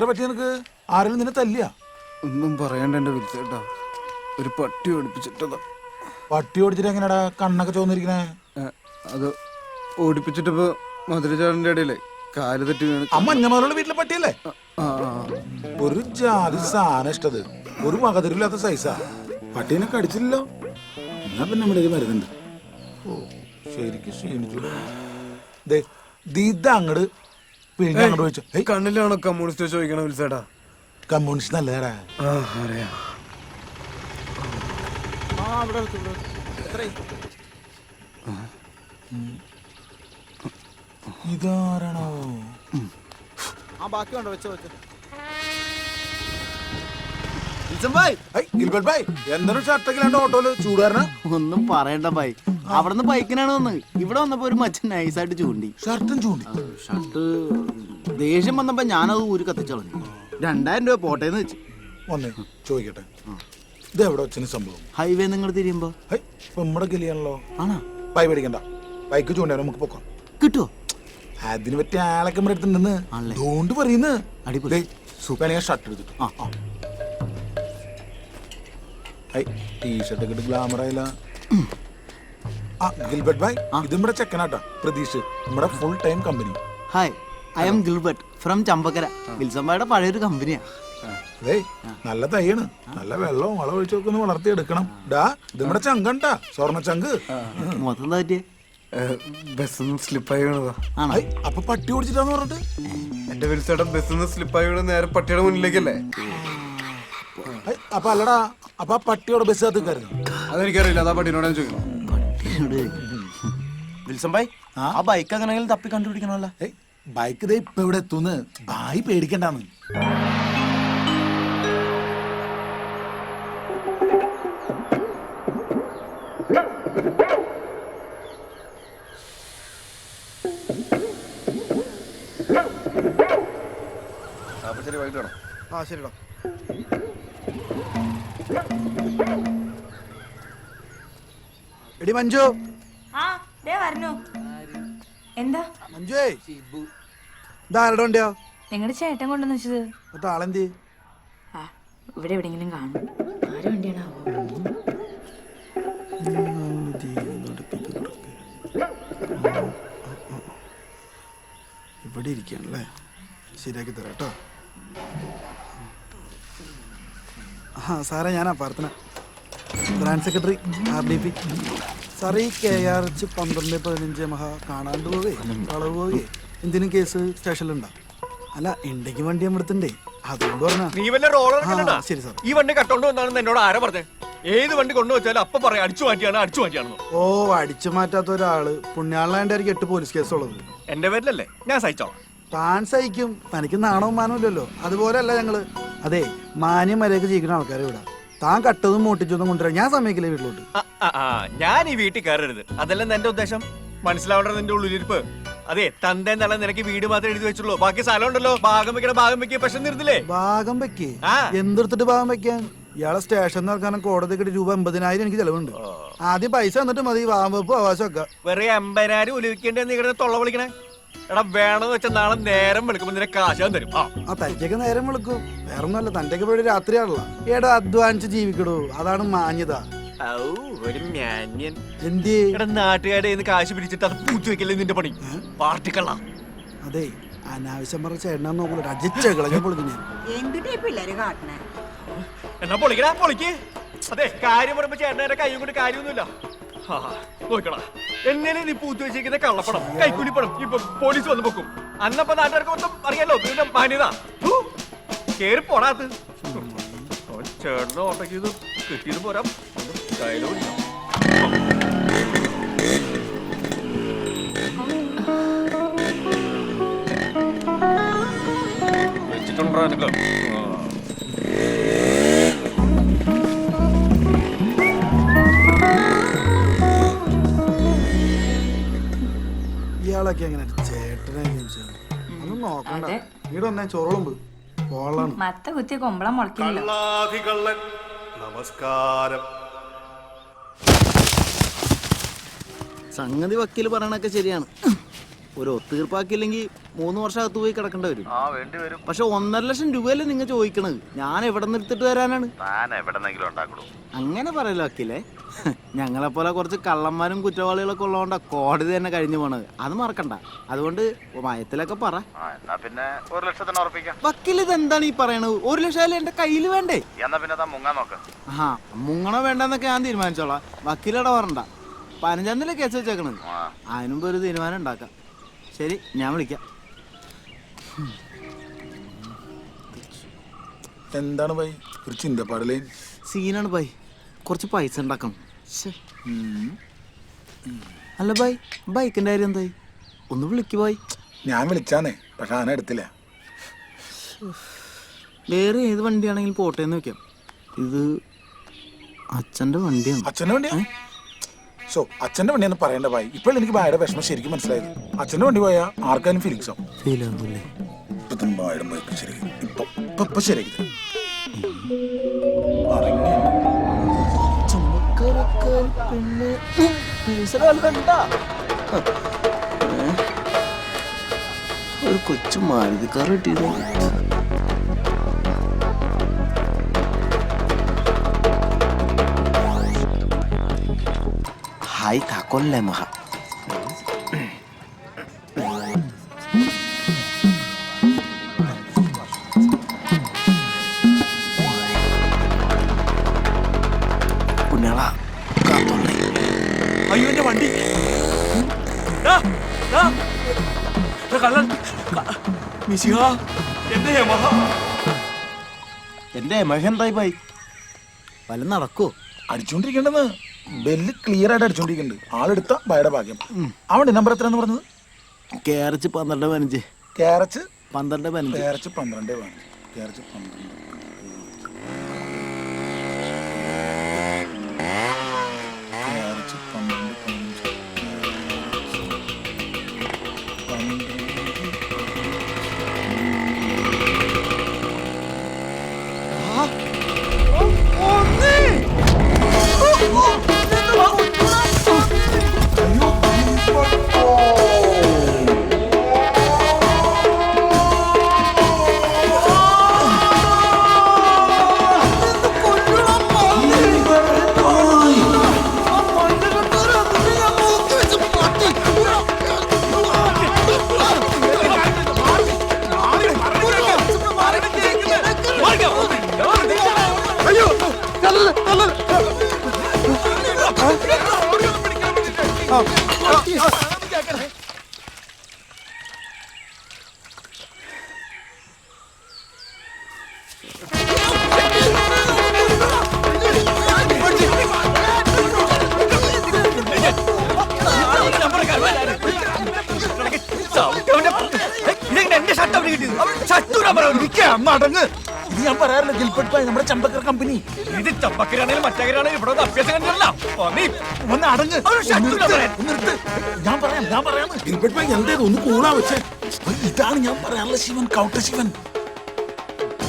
എന്താ പറ്റി നിനക്ക്? ആരെങ്കിലും നിന്നെ തല്ലിയ? ഒന്നും പറയണ്ട എന്റെ വിളിച്ചേട്ടാ. ഒരു പട്ടി ഓടിപ്പിച്ചിട്ടതാ. പട്ടി ഓടിച്ചിട്ട് എങ്ങനെയാടാ കണ്ണൊക്കെ ചോന്നിരിക്കണേ അത് ഓടിപ്പിച്ചിട്ടിപ്പോ മധുരചാടന്റെ ഇടയിലെ കാൽ തെറ്റി വീണ് അമ്മഞ്ഞമാരുടെ വീട്ടിലെ പട്ടിയല്ലേ? ഒരു ജാതി സാധനം ഇഷ്ടത്. ഒരു മകതിരില്ലാത്ത സൈസാ. പട്ടീനെ കടിച്ചില്ലല്ലോ. എന്നാ പിന്നെ നമ്മുടെ മരുന്നുണ്ട്. ഓ ശരിക്കും ക്ഷീണിച്ചു ദേ അങ്ങട് പിഴിഞ്ഞ് അങ്ങോട്ട് വെച്ചു ആ. കണ്ണിലാണോ കമ്മ്യൂണിസ്റ്റ് ചോദിക്കണ വിളിച്ചേട്ടാ? കമ്മ്യൂണിസ്റ്റ് നല്ലതാടാ. ആ അറിയാം. ഇതാരാണോ ആ. ബാക്കി ഉണ്ടോ വെച്ചോ വെച്ചോ. ഒന്നും പറയണ്ട ബൈ അവിടുന്ന് ബൈക്കിനാണ് വന്ന്. ഇവിടെ വന്നപ്പോ ഒരു മച്ചൻ നൈസായിട്ട് ചൂണ്ടി. ഷർട്ടും ചൂണ്ടി. ഷർട്ട് ദേഷ്യം വന്നപ്പോ ഞാനത് ഊരി കത്തിച്ചു കളഞ്ഞു. രണ്ടായിരം രൂപ പോട്ടേന്ന് വെച്ചു. വന്നേ ചോദിക്കട്ടെ. ഇത് എവിടെ വെച്ചിന് സംഭവം ഹൈവേ നിങ്ങൾ തിരിയുമ്പോ? നമ്മുടെ ഗലിയാണല്ലോ ആണോ? ബൈ പേടിക്കണ്ട. ബൈക്ക് ചൂണ്ടാ നമുക്ക് പോക്കാം. കിട്ടുവോ അതിന് പറ്റിയ ആളൊക്കെ നമ്മുടെ അടുത്തുണ്ടെന്ന്? അതുകൊണ്ട് പറയുന്നു. അടിപൊളി. സൂപ്പർ ഷർട്ട് എടുത്തിട്ടു. ആ ആ. ടീഷർട്ട് ഇട്ട് ഗ്ലാമർ ആയില്ല. ആ ഗിൽബർട്ട് ഭായ് ഇത് നമ്മുടെ ചെക്കനാട്ടാ പ്രതീഷ്. നമ്മുടെ full time company hi I am Gilbert from Champakkara. വിൽസമ്മയുടെ പഴയൊരു കമ്പനിയാ അതേ നല്ല തയ്യാണ് നല്ല വെള്ളവും വളം ഒഴിച്ചൊക്കെ ഒന്ന് വളർത്തിയെടുക്കണം. ഡാ ഇത് നമ്മുടെ ചങ്കണ്ടാ സ്വർണ ചങ്ക്. മൊത്തം എന്താ പറ്റിയേ ബസ് സ്ലിപ്പായി വീണതാ. അപ്പൊ പട്ടി ഓടിച്ചിട്ടാന്ന് പറഞ്ഞിട്ട്? എന്റെ വിളിച്ചേട്ടൻ ബസ് സ്ലിപ്പായി വീണ് നേരെ പട്ടിയുടെ മുന്നിലേക്കല്ലേ? അപ്പൊ അല്ലടാ അപ്പൊ ആ പട്ടിയോടെ ബസ് കാത്തു കയറുന്നു അതെനിക്കറിയില്ല അതാ പട്ടിനോട് ഞാൻ ചോദിക്കണം ഭായ് ആ? ബൈക്ക് എങ്ങനെയെങ്കിലും തപ്പി കണ്ടുപിടിക്കണമല്ലോ. ഏയ് ബൈക്ക് ദേ ഇപ്പൊ ഇവിടെ എത്തുന്ന്. ബായി പേടിക്കണ്ടാന്ന്. അപ്പൊ ശരി വൈകിട്ട് വേണം ആ ശരിടാ എടി മഞ്ജു. ആ ദേ വരണു എന്താ? മഞ്ജുവേ. ഇതാരുടെ വണ്ടിയാ? നിങ്ങളുടെ ചേട്ടൻ കൊണ്ടുവന്ന് വെച്ചത്. എന്നിട്ട് ആളെന്തി? ആ ഇവിടെ എവിടെയെങ്കിലും കാണും. ആരുടെ വണ്ടിയാണാവോ? ഇവിടെ ഇരിക്കുകയാണല്ലേ? ശരിയാക്കി തരാം കേട്ടോ. സാറേ ഞാനാ Prarthana. Branch secretary R D P. സാറേ ഈ കെ ആർ എച്ച് പന്ത്രണ്ട് പതിനഞ്ച് മഹ കാണാണ്ട് പോവേ കളവ് പോവേ. എന്തിനും കേസ് സ്റ്റേഷനിലുണ്ടോ അല്ല ഉണ്ടെങ്കിൽ വണ്ടി നമ്മടുത്തുണ്ടേ. അതുകൊണ്ട് പറഞ്ഞാ. നീ വല്ല റോളർ ആ, ശരി സാർ. ഈ വണ്ടി കട്ടോണ്ട് വന്നാണെന്ന് എന്നോട് ആരാ പറഞ്ഞേ? ഏത് വണ്ടി കൊണ്ടുവച്ചാലും അപ്പൊ പറയാം അടിച്ചു മാറ്റിയാണ് അടിച്ചു മാറ്റിയാണെന്ന്. ഓ അടിച്ചു മാറ്റാത്ത ഒരാൾ പുണ്യാളാണ്ടായിരിക്കും എട്ട് പോലീസ് കേസുള്ളത്. എന്റെ പേരിലല്ലേ? ഞാൻ സഹിച്ചോളാം. താൻ സഹിക്കും. തനിക്ക് നാണവും മാനവും ഇല്ലല്ലോ. അതുപോലെയല്ല ഞങ്ങൾ. അതെ മാന്യം മര്യാദയ്ക്ക് ജീവിക്കുന്ന ആൾക്കാരെ ഇവിടെ താൻ കട്ടതും മോട്ടിച്ചൊന്നും കൊണ്ടുവരാം ഞാൻ സമയക്കില്ല വീട്ടിലോട്ട്. ഞാൻ ഈ വീട്ടിൽ കയറരുത്. അതെല്ലാം എന്റെ ഉദ്ദേശം? മനസ്സിലാവേണ്ടത് നിന്റെ ഉള്ളിലിരിപ്പ്. അതെ തന്റെ നല്ല നിനക്ക് വീട് മാത്രം എഴുതി വെച്ചുള്ളൂ. ബാക്കി സ്ഥലം ഉണ്ടല്ലോ. ഭാഗം വെക്കണ ഭാഗം വെക്കിയ പ്രശ്നം നിർത്തില്ലേ ഭാഗം വെക്കേ. എന്തെടുത്തിട്ട് ഭാഗം വെക്കാൻ? ഇയാളെ സ്റ്റേഷൻ നടക്കാനും കോടതി കിട്ടി രൂപ എൺപതിനായിരം എനിക്ക് ചെലവുണ്ട്. ആദ്യം പൈസ എന്നിട്ട് മതി വാമ്പ് അവകാശം അവകാശമൊക്കെ വെറുതെ എൺപതിനായിരം ഉലവിക്കേണ്ടി നീ തൊള്ള വിളിക്കണേ എടാ വേണമെന്ന് വെച്ചാൽ നാളെ നേരം വിളിക്കുമ്പോ നിന്നെ കാശ് ഞാൻ തരും. ആ. ആ തനിക്കൊക്കെ നേരം വിളിക്കും. വേറെ ഒന്നുമല്ല തന്റെ പോയി ഇവിടെ രാത്രിയാണല്ലോ. ഏടോ അധ്വാനിച്ച് ജീവിക്കടോ. അതാണ് മാന്യത. ഔ, ഒരു മാന്യൻ. എന്തി? എടാ നാട്ടുകാരുടെ കാശ് പിരിച്ചിട്ട് അത് പൂച്ചു വെക്കല്ലേ നിന്റെ പണി? പാർട്ടിക്കള്ള അതെ അനാവശ്യം പറഞ്ഞ ചേട്ടനാ നോക്കൂല അജിച്ചകളെ പൊളിക്കും ഞാൻ എന്തിനാ ഈ പിള്ളേര് കാട്ടണേ? എന്നാ പൊളിക്കടാ പൊളിക്ക്. അതെ കാര്യം പറയുമ്പോ ചേട്ടനെ കൈ കൊണ്ട് കാര്യമൊന്നുമില്ല. നോക്കടാ. എന്നേലും നീ പൂത്തു വെച്ചിരിക്കുന്ന കള്ളപ്പണം? കൈക്കൂലിപ്പണം. ഇപ്പൊ പോലീസ് വന്ന് പൊക്കും. അന്നപ്പൊ നാട്ടുകാർക്ക് മൊത്തം അറിയാലോ ഇതിന്റെ മാന്യത. കേറി പോടാത്ത് ചേട്ടന്റെ ഓട്ടയ്ക്ക് ഇത് കിട്ടിയത് പോരാ. ഡയലോഗ്. വെച്ചിട്ടുണ്ടോ എനിക്ക് ചേട്ടനെ ഒന്നും നോക്കണ്ട. അതെ. ഇവിടെ വന്നേ ചോറുമ്പ് പോളാണ് മത്ത കുത്തിയ കൊമ്പളം കള്ളാധികള്ളൻ നമസ്കാരം. സംഗതി വക്കീൽ പറയണൊക്കെ ശരിയാണ്. ഒരു ഒത്തുതീർപ്പാക്കിയില്ലെങ്കിൽ മൂന്ന് വർഷം അകത്ത് പോയി കിടക്കേണ്ടി വരും. ആ വേണ്ടി വരും. പക്ഷെ ഒന്നര ലക്ഷം രൂപയല്ലേ നിങ്ങൾ ചോദിക്കണത്? ഞാൻ എവിടെ നിന്ന് എടുത്തിട്ട് വരാനാണ്? താൻ എവിടെന്നെങ്കിലും ഉണ്ടാക്കണു? അങ്ങനെ പറയല്ലോ അക്കിലേ ഞങ്ങളെ പോലെ കുറച്ച് കള്ളന്മാരും കുറ്റവാളികളൊക്കെ ഉള്ളതുകൊണ്ടാ കോടതി തന്നെ കഴിഞ്ഞു പോണത്. അത് മറക്കണ്ട. അതുകൊണ്ട് മയത്തിലൊക്കെ പറ. എന്നാ പിന്നെ ഒരു ലക്ഷത്തിന് ഉറപ്പിക്കാം. വക്കീൽ ഇതെന്താണ് ഈ പറയണത്? ഒരു ലക്ഷം എന്റെ കയ്യിൽ വേണ്ടേ? എന്നാ പിന്നെ താൻ മുങ്ങാൻ നോക്ക്. ആ മുങ്ങണ വേണ്ടെന്നൊക്കെ ഞാൻ തീരുമാനിച്ചോളാം. വക്കീലവിടെ പറഞ്ഞണ്ട പതിനഞ്ചാം തീയതി കേസ് വെച്ചേക്കണത്. അതിനുമ്പ് ഒരു തീരുമാനം ഉണ്ടാക്കാം. ശരി ഞാൻ വിളിക്കാം. എന്താണ് ബൈ? ഒരു ചിന്തപ്പാടലേ സീനാണ് ബൈ. കുറച്ച് പൈസ ഉണ്ടാക്കണം. ശ്ശെ. അല്ല ബൈ ബൈക്കിന്റെ കാര്യം എന്തായി? ഒന്ന് വിളിക്കു ബൈ. ഞാൻ വിളിച്ചാന്നേ പക്ഷെ ആന എടുത്തില്ല. വേറെ ഏത് വണ്ടിയാണെങ്കിലും പോട്ടെ എന്ന് വെക്കാം. ഇത് അച്ഛന്റെ വണ്ടിയാണ്. അച്ഛന്റെ വണ്ടിയാ? സോ അച്ഛന്റെ വണ്ടിയാന്ന് പറയേണ്ട ഭായി. ഇപ്പോൾ എനിക്ക് ഭായയുടെ വിഷമം ശരിക്കും മനസ്സിലായത്. അച്ഛന്റെ വണ്ടി പോയാൽ ആർക്കാനും ഫീലിങ്സ് ആവും ഫീൽ ആവുന്നില്ലേ? ഇപ്പൊ തന്നെ ബായുടെ ബൈക്ക് ശരി ഇപ്പൊ ഇപ്പൊ ഇപ്പൊ ശരിയാക്കി തരും. അറിഞ്ഞു. ഒരു കൊച്ചു മാരുതിക്കാർ കിട്ടിയത് മഹ പുണ്യാള കാത്തോളേ അയ്യോ എന്റെ വണ്ടി കള്ളൻ എന്റെ യമഹ എന്റെ എമഹെന്തായി ബൈ വല്ല നടക്കോ അടിച്ചോണ്ടിരിക്കേണ്ടെന്ന് ബെല്ല് ക്ലിയർ ആയിട്ട് അടിച്ചോണ്ടിരിക്കുന്നുണ്ട്. ആളെടുത്ത ഭയുടെ ഭാഗ്യം. അവന്റെ നമ്പർ എത്രയാന്ന് പറഞ്ഞത്? കേരച്ച് പന്ത്രണ്ട് പതിനഞ്ച്. കേരച്ച് പന്ത്രണ്ട് പതിനഞ്ച്. കേരച്ച് പന്ത്രണ്ട് പതിനഞ്ച്. കേരച്ച് പന്ത്രണ്ട് ഷർട്ട് അവിടെ കിട്ടിയത്. അവൻ ഷർട്ട് ഊരാൻ പറ. അവന്. ഇരിക്ക, മടങ്ങ് ഇത് ഞാൻ പറയാറില്ല നമ്മുടെ ചമ്പക്കർ കമ്പനി. ഇത് ചമ്പക്കരാണേലും മറ്റേക്കരാണേലും ഇവിടെ ഒന്ന് അഭ്യാസം കണ്ടില്ല പന്നി. ഒന്ന് അടങ്ങ്. അവർ ഷർട്ട് ഒന്ന് ഊരാൻ പറയാൻ. നിർത്ത്. ഞാൻ പറയാം ഞാൻ പറയാം. ഗിൽബർട്ട് ഭായ് എന്തേത് ഒന്ന് കൂളാ വെച്ചേ. ഇതാണ് ഞാൻ പറയാനുള്ള ശിവൻ കൗട്ട ശിവൻ.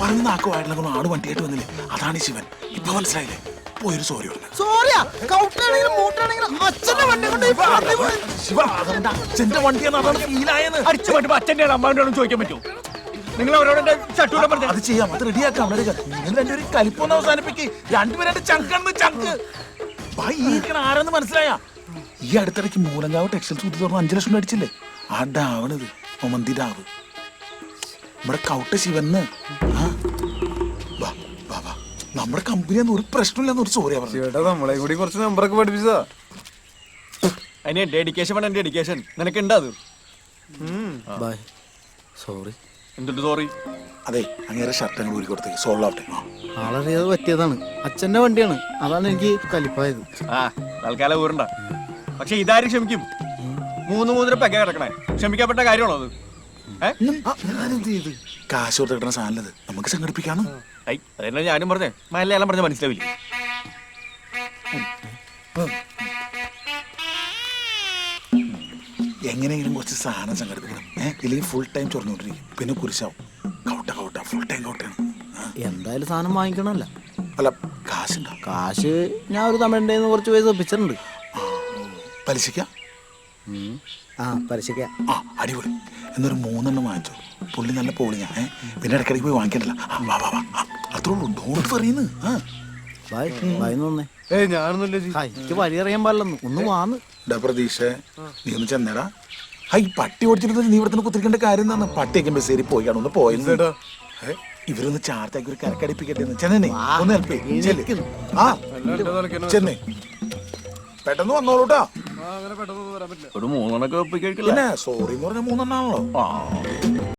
പറഞ്ഞ നാക്കുമായിട്ടുള്ള ആട് വണ്ടിയായിട്ട് വന്നില്ലേ? അതാണ് ശിവൻ. ഇപ്പൊ മനസ്സിലായില്ലേ? പോയൊരു സോറി പറഞ്ഞു. സോറിയാ? കൗട്ടാണെങ്കിലും മൂട്ടാണെങ്കിലും അച്ഛന്റെ വണ്ടി കൊണ്ട് ഈ പാർട്ടി പോയി. ശിവ അച്ഛന്റെ വണ്ടിയാണ് അതാണ് ഫീലായത് അടിച്ചു മാറ്റുമ്പോ അച്ഛന്റെ അമ്മാവിനോടും ചോദിക്കാൻ പറ്റൂ നിങ്ങൾ അവരോട് എന്റെ ഷർട്ട് പറഞ്ഞു. അത് ചെയ്യാം അത് റെഡിയാക്കാം. അവിടെ. നിങ്ങൾ രണ്ടുപേരും കലിപ്പൊന്ന് അവസാനിപ്പിക്ക്. രണ്ടുപേരും ചങ്കന്ന് ചങ്ക് ഭായ് ഈ ഇരിക്കണ ആരെന്ന് മനസ്സിലായ? ഈ അടുത്തിടയ്ക്ക് മൂലങ്കാവ് ടെക്സ്റ്റൈൽസ് കുത്തി തുറന്ന് അഞ്ചു ലക്ഷം രൂപ അടിച്ചില്ലേ? ആ ഡാവണത് ഒമന്തി ഡാവ്. നമ്മുടെ കൗട്ട ശിവന്ന് ആ നമ്മുടെ കമ്പനി ഒരു പ്രശ്നമില്ലെന്ന് ഒരു സോറിയാ പറഞ്ഞു ചേട്ടാ നമ്മളെ കൂടി കുറച്ച് നമ്പറൊക്കെ പഠിപ്പിച്ചതാ. അതിന് ഡെഡിക്കേഷൻ വേണം ഡെഡിക്കേഷൻ നിനക്ക് ഉണ്ട് അത്? ബൈ സോറി എന്തുണ്ട് സോറി അതെ അങ്ങനെ ഷർട്ട് അങ്ങ് ഊരി കൊടുത്തേ സോൾവ് ആവട്ടെ. ആളറിയാതെ പറ്റിയതാണ്. അച്ഛന്റെ വണ്ടിയാണ്. അതാണ് എനിക്ക് കലിപ്പായത്. ആ തൽക്കാലം ഊരണ്ട. പക്ഷെ ഇതാരും ക്ഷമിക്കും. മൂന്ന് മൂന്നര പെക്ക കിടക്കണേ. ക്ഷമിക്കപ്പെട്ട കാര്യമാണോ അത്? കാശ് കൊടുത്ത് കിട്ടുന്ന സാധനം നമുക്ക് സംഘടിപ്പിക്കാണ്? അതന്നെ ഞാനും പറഞ്ഞേ. മലയാളം പറഞ്ഞ മനസ്സിലാവില്ല? എങ്ങനെയെങ്കിലും കുറച്ച് സാധനം സംഘടിപ്പിക്കണം. ഏഹ് ഇല്ലെങ്കിൽ ഫുൾ ടൈം ചൊറിഞ്ഞുകൊണ്ടിരിക്കും. പിന്നെ കുരിശാവും. കൗട്ട കൗട്ട. Full time കൗട്ടയാണ്. എന്തായാലും സാധനം വാങ്ങിക്കണമല്ല. അല്ല കാശുണ്ടോ? കാശ് ഞാൻ ഒരു തമിഴിന്റെ കുറച്ച് പൈസ ഒപ്പിച്ചിട്ടുണ്ട്. പലിശക്ക ആ പലിശക്ക ആ അടിപൊളി. എന്നൊരു മൂന്നെണ്ണം വാങ്ങിച്ചു. പുള്ളി നല്ല പോളിങ്ങാ ഏ പിന്നെ ഇടയ്ക്കിടയ്ക്ക് പോയി വാങ്ങിക്കണ്ടല്ല. വാ വാ വാ. അത്രേ ഉള്ളൂ. ഡോണ്ട് പറയുന്നു. ആ. വന്നേ ഏയ് ഞാനൊന്നുമില്ല ജി എനിക്ക് വഴി അറിയാൻ പാടില്ലെന്ന്. ഒന്ന് വാന്ന്. ഡാ പ്രതീക്ഷ നീ ഒന്ന് ചെന്നേടാ. ഹൈ പട്ടി ഓടിച്ചിട്ട് നീ ഇവിടെ തന്നെ കുത്തിരിക്കേണ്ട കാര്യം എന്താണ്? പട്ടിയൊക്കെ ബസ്സേരി പോയി കാണും ഒന്ന് പോയത് ഇവരൊന്ന് ചാർത്താക്കി ഒരു കരക്കടിപ്പിക്കട്ടെ. ചെന്നേ ഒന്ന് ഹെൽപ്പ് ചെയ്യ് ആ ചെന്നേ. പെട്ടെന്ന് വന്നോളൂട്ടാ. ഒരു മൂന്നെണ്ണൊക്കെ ഒപ്പിക്കഴിക്കില്ല? പിന്നെ സോറി എന്ന് പറഞ്ഞ മൂന്നെണ്ണാണല്ലോ ആ.